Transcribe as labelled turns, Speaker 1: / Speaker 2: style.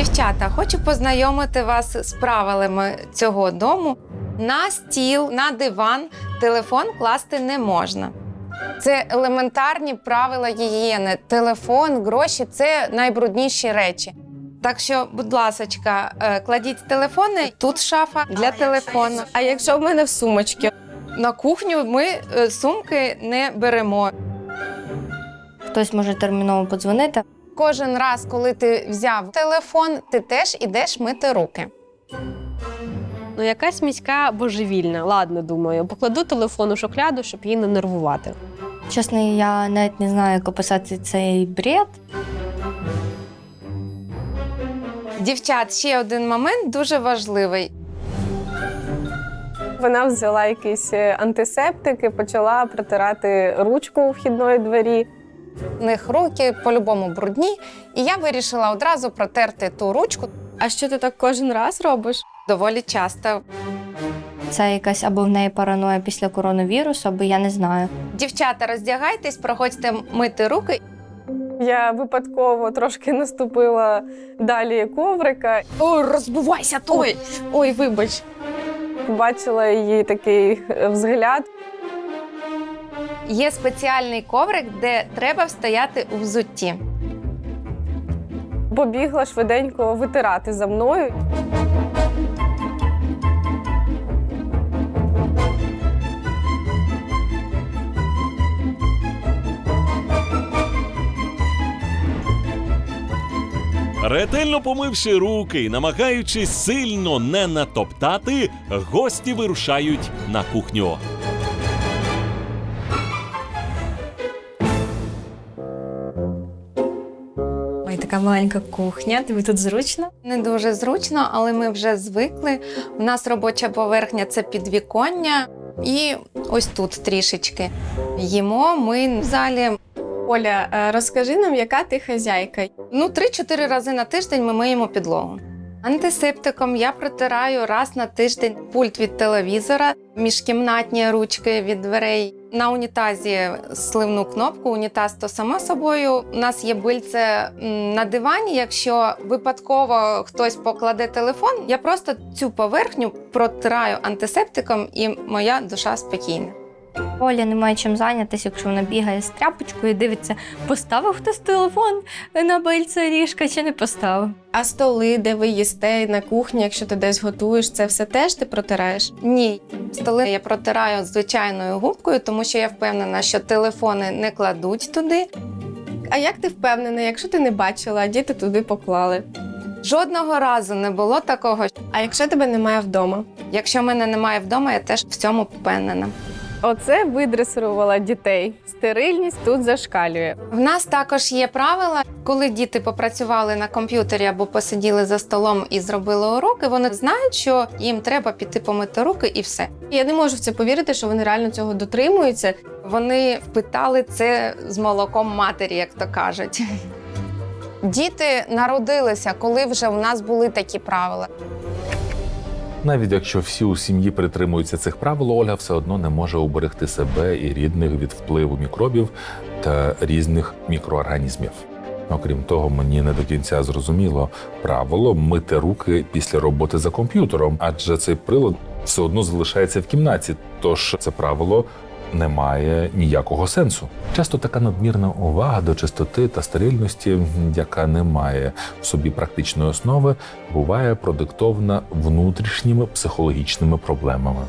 Speaker 1: Дівчата, хочу познайомити вас з правилами цього дому. На стіл, на диван телефон класти не можна. Це елементарні правила гігієни. Телефон, гроші це найбрудніші речі. Так що, будь ласочка, е, кладіть телефони. Тут шафа для телефону.
Speaker 2: А якщо в мене в сумочці?
Speaker 1: На кухню ми е, сумки не беремо.
Speaker 2: Хтось може терміново подзвонити.
Speaker 1: Кожен раз, коли ти взяв телефон, ти теж ідеш мити руки.
Speaker 3: Ну, якась міська божевільна. Ладно, думаю, покладу телефон у шокляду, щоб її не нервувати.
Speaker 2: Чесно, я навіть не знаю, як описати цей бред.
Speaker 1: Дівчат, ще один момент дуже важливий.
Speaker 4: Вона взяла якийсь е, антисептик і почала протирати ручку у вхідної двері.
Speaker 1: У них руки по-любому брудні, і я вирішила одразу протерти ту ручку
Speaker 2: А що ти так кожен раз робиш?
Speaker 1: доволі часто.
Speaker 2: Це якась або в неї параноя після коронавірусу, або я не знаю.
Speaker 1: Дівчата, роздягайтесь, проходьте мити руки.
Speaker 4: Я випадково трошки наступила далі коврика,
Speaker 1: О, розбувайся той!
Speaker 2: Ой, вибач.
Speaker 4: побачила її такий е, взгляд.
Speaker 1: Є спеціальний коврик, де треба встояти у взутті.
Speaker 4: Побігла швиденько витирати за мною.
Speaker 5: Ретельно помивши руки і намагаючись сильно не натоптати, гості вирушають на кухню.
Speaker 2: Ой, така маленька кухня. Тобі тут зручно?
Speaker 1: Не дуже зручно, але ми вже звикли. У нас робоча поверхня це підвіконня, і ось тут трішечки. Їмо ми в залі.
Speaker 2: Оля, е, розкажи нам, яка ти хазяйка?
Speaker 1: Ну, 3-4 рази на тиждень ми миємо підлогу. Антисептиком я протираю раз на тиждень пульт від телевізора, міжкімнатні ручки від дверей. На унітазі сливну кнопку. Унітаз то само собою. У нас є бильце на дивані. Якщо випадково хтось покладе телефон, я просто цю поверхню протираю антисептиком, і моя душа спокійна.
Speaker 2: Оля немає чим зайнятися, якщо вона бігає з тряпочкою і дивиться, поставив хтось телефон на бильце ліжка чи не поставив.
Speaker 6: А столи, де ви їсте на кухні, якщо ти десь готуєш, це все теж ти протираєш?
Speaker 1: Ні, столи я протираю звичайною губкою, тому що я впевнена, що телефони не кладуть туди.
Speaker 6: А як ти впевнена, якщо ти не бачила, а діти туди поклали?
Speaker 1: Жодного разу не було такого.
Speaker 6: А якщо тебе немає вдома?
Speaker 1: Якщо мене немає вдома, я теж в цьому впевнена.
Speaker 4: Оце видресирувала дітей. Стерильність тут зашкалює.
Speaker 1: В нас також є правила, коли діти попрацювали на комп'ютері або посиділи за столом і зробили уроки, вони знають, що їм треба піти помити руки і все.
Speaker 6: Я не можу в це повірити, що вони реально цього дотримуються.
Speaker 1: Вони впитали це з молоком матері, як то кажуть. Діти народилися, коли вже у нас були такі правила.
Speaker 7: Навіть якщо всі у сім'ї притримуються цих правил, Ольга все одно не може уберегти себе і рідних від впливу мікробів та різних мікроорганізмів. Окрім того, мені не до кінця зрозуміло правило мити руки після роботи за комп'ютером, адже цей прилад все одно залишається в кімнаті. Тож це правило не має ніякого сенсу. Часто така надмірна увага до чистоти та стерильності, яка не має в собі практичної основи, буває продиктована внутрішніми психологічними проблемами.